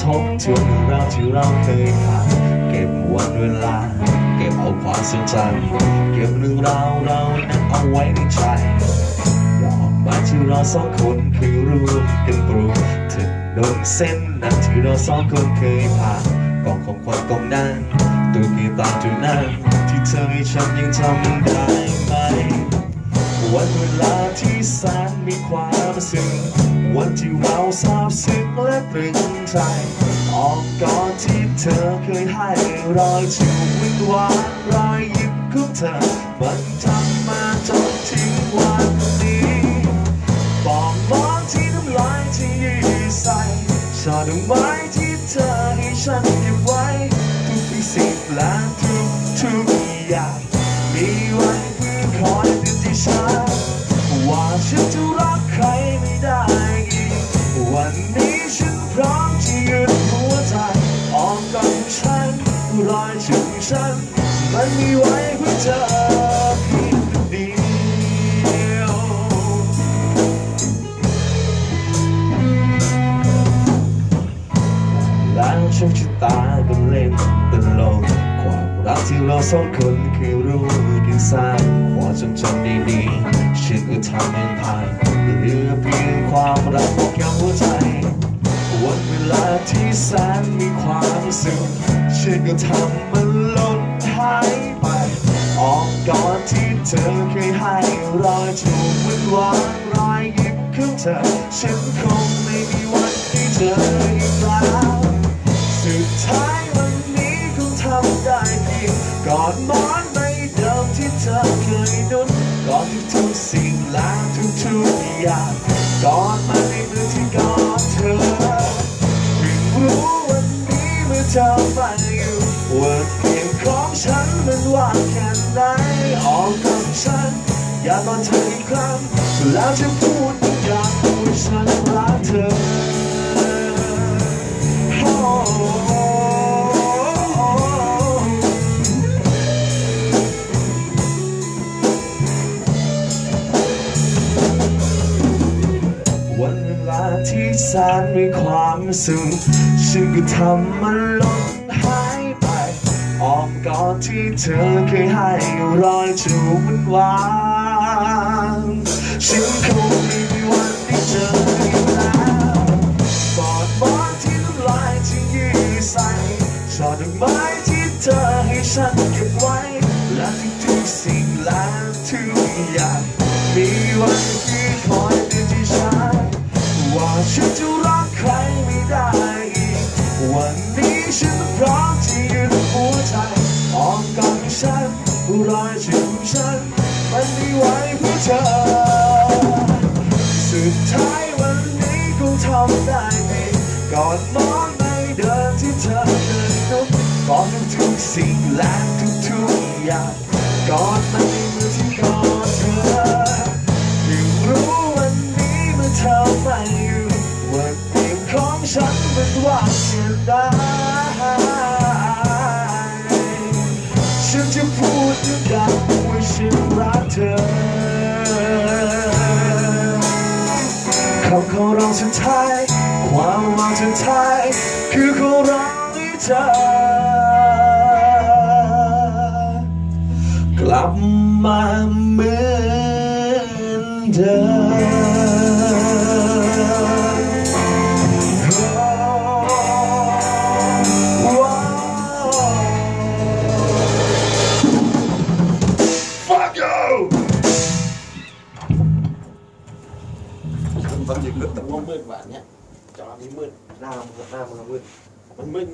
ทบทวนเรื่องราวที่เราเคยผ่านเก็บวันเวลา เก็บเอาความทรงจเก็บเรื่องราวเรานั้นเอาไว้ในใจดอกไม้ที่เราสองคนเคยรวมกันปลูกถนนเส้นนั้นที่เราสองคนเคยผ่านกองของขวัญกองนั้นตัวกีตาร์ตัวนั้นที่เธอให้ฉันยังจำได้ไหม วันเวลาที่แสนมีความซึ้งวันที่เราซาบซึ้งและตรึงใจออกก่อนที่เธอเคยให้รอยชูวิงวานรอยยิ้มของเธอมันทำมาจนถึงวันนี้บอกมองที่น้ำลายที่ยืดใส่ช่อดอกไม้ที่เธอให้ฉันเก็บไว้ ทุกทุกสิ่งและทุกทุกอย่างมีไว้ ฉันจะรักใครไม่ได้อีกวันนี้ฉันพร้อมที่ยืนหัวใจออกกอดของฉันรอยชื่อฉัน มันมีไว้เพื่อเธอเพียงเดียวแล้วโชคชะตาก็เล่นตลกความรักที่เราสองคนเคยรู้กันสร้างความทรงจำดีๆฉันก็ ทำให้ผ่านเหลือเพียงความรักแก้วหัวใจวันเวลาที่แสนมีความสุขฉันก็ทำมันล่นหายไป ออกก่อนที่เธอเคยให้รอยจูบวันวานรอยยิ้มของเธอ ฉันคงไม่มีวันได้เจออีกแล้วสุดท้ายวันนี้คงทำได้เพียงกอดมอน ที่เธอเคยนุ่นกอดทุกสิ่งและทุกๆอย่างก่อดมาในมือที่กอดเธอเพิ่งรู้วันนี้เมื่อเธอฟังอยู่ว่าเพียงของฉันมันว่างแค่ไหนออกกับฉัน อยากกอดเธออีกครั้งแล้วจะพูดอยางว่าฉันรักเธอ ลาที่แสนมีความสุขฉันก็ทำมันหล่นหายไปออมกอดที่เธอเคยให้รอยจูบมันวานฉันคงไม่มีวันได้เจออีกแล้วกอดหมอนที่น้ำลายที่ยืดใส่ช่อดอกไม้ที่เธอให้ฉันเก็บไว้และทุกๆสิ่งและทุกอย่างมีวัน นรอยชื่อของฉัน มันไม่ไหวเพื่อเธอ สุดท้ายวันนี้คงทำได้เพียงกอดหมอนในเดินที่เธอเดินุ่มกอนทุกสิ่งและทุกๆอย่างก่อนมันำขอร้องสุดท้าย ความหวังสุดท้าย คือขอร้องให้เธอกลับมาเหมื มันจะมืดแต่ว่ามืดกว่าเนี้ยจอนี้มืดหน้ามืดหน้ามืดมืดมันมืด